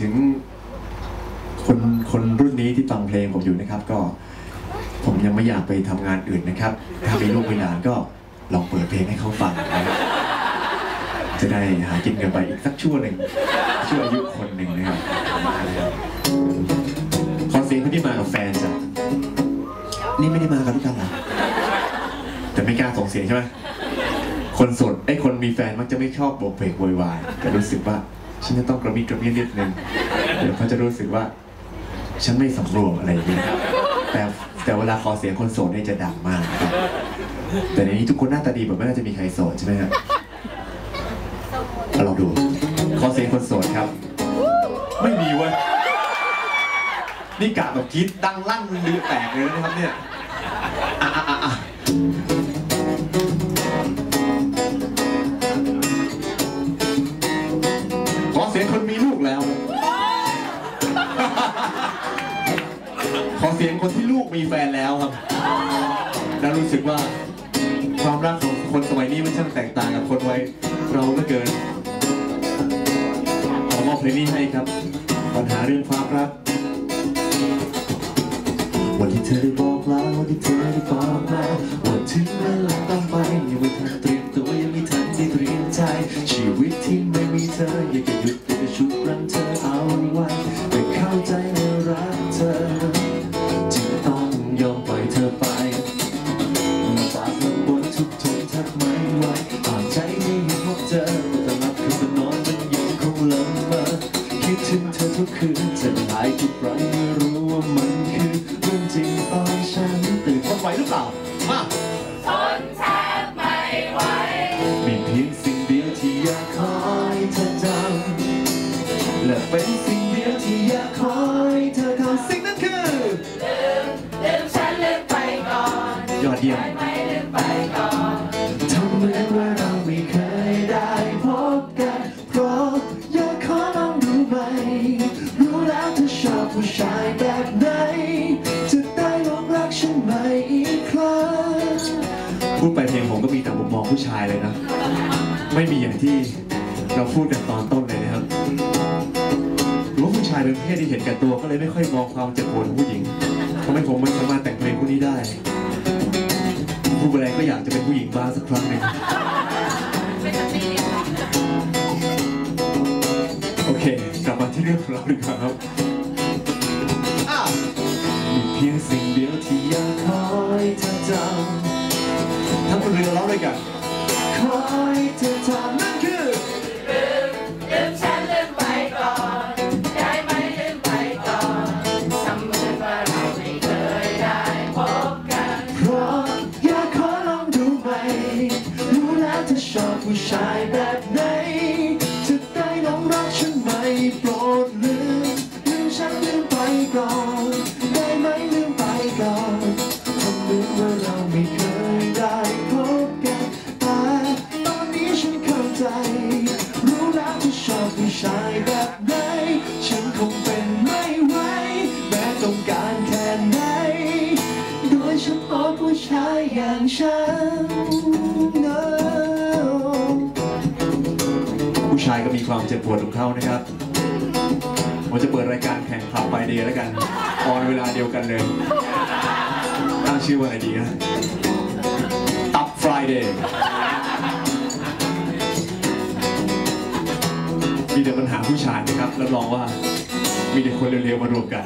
ถึงคนคนรุ่นนี้ที่ฟังเพลงผมอยู่นะครับ ก็ผมยังไม่อยากไปทำงานอื่นนะครับ ถ้ามีลูกมีหลานก็ลองเปิดเพลงให้เขาฟังนะครับจะได้หากินกันไปอีกสักชั่วหนึ่งชั่วอายุคนหนึ่งนะครับขอเสียงคนที่มากับแฟนจ้ะนี่ไม่ได้มากับทุกท่านหรอแต่ไม่กล้าส่งเสียงใช่ไหมคนโสดไอ้คนมีแฟนมักจะไม่ชอบโบกเพลงโวยวายแต่รู้สึกว่า ฉันจะต้องกระมิดกระเมี้ยนิดนึงเดี๋ยวเขาจะรู้สึกว่า ฉันไม่สำรวมอะไรอย่างเงี้ยแต่แต่เวลาขอเสียงคนโสดเนี่ยจะดังมากครับแต่ในนี้ทุกคนหน้าตาดีแบบไม่น่าจะมีใครโสดใช่ไหมครับเอาดู ขอเสียงคนโสดครับ ไม่มีเว้ยนี่กะแบบกรีดดังลั่นลือแตกเลยนะครับเนี่ยอะอะอะ ขอเสียงคนที่ลูกมีแฟนแล้วครับ แล้วรู้สึกว่าความรักของคนสมัยนี้มันช่างแตกต่างกับคนวัยเราเหลือเกินขอมอบเพลงนี้ให้ครับ ปัญหาเรื่องความรัก วันที่เธอได้บอกลาวันที่เธอได้บอกมาวันถึงเวลาต้องไปยังไม่ทันเตรียมตัวยังไม่ทันได้เตรียมใจ ชีวิตที่ไม่มีเธออยากจะหยุดอยากจะชุบรั้งเธอเอาไว้แต่เข้าใจและรักเธอ คืนจะหายทุกครั้งเมื่อรู้ว่ามันคือเรื่องจริงตอนฉันตื่นคนไหวหรือเปล่า มาทนแทบไม่ไหวมีเพียงสิ่งเดียวที่อยากขอให้เธอจำและเป็นสิ่งเดียวที่อยากขอให้เธอทำสิ่งนั้นคือลืมลืมฉันลืมไปก่อนยอดเยี่ยม พูดไปเพลงผมก็มีแต่มุมมองผู้ชายเลยนะ ไม่มีอย่างที่เราพูดกันตอนต้นเลยนะครับหรือว่าผู้ชายเป็นเพศที่เห็นแก่ตัวก็เลยไม่ค่อยมองความเจ็บปวดของผู้หญิงทำให้ผมไม่สามารถแต่งเพลงพวกนี้ได้ผู้แรงก็อยากจะเป็นผู้หญิงบ้างสักครั้งหนึ่งไม่จะตีค่ะโอเค กลับมาที่เรื่องของเราดีกว่าครับอะมีเพียงสิ่งเดียวที่อยากขอให้เธอจำ ทั้งคนเรือร้องด้วยกันขอให้เธอจำ บผู้ชายแบบไหนฉันคงเป็นไม่ไหวแม้ต้องการแค่ไหนโดยเฉพาะผู้ชายอย่างฉัน No ผู้ชายก็มีความเจ็บปวดของเขานะครับผมจะเปิดรายการแข่งขับไปเดย์แล้วกันออนเวลาเดียวกันเลยตั้งชื่อว่าอะไรดีนะตับ Friday มีแต่ปัญหาผู้ชายนะครับรับรองว่ามีแต่คนเร็วๆมารวมกัน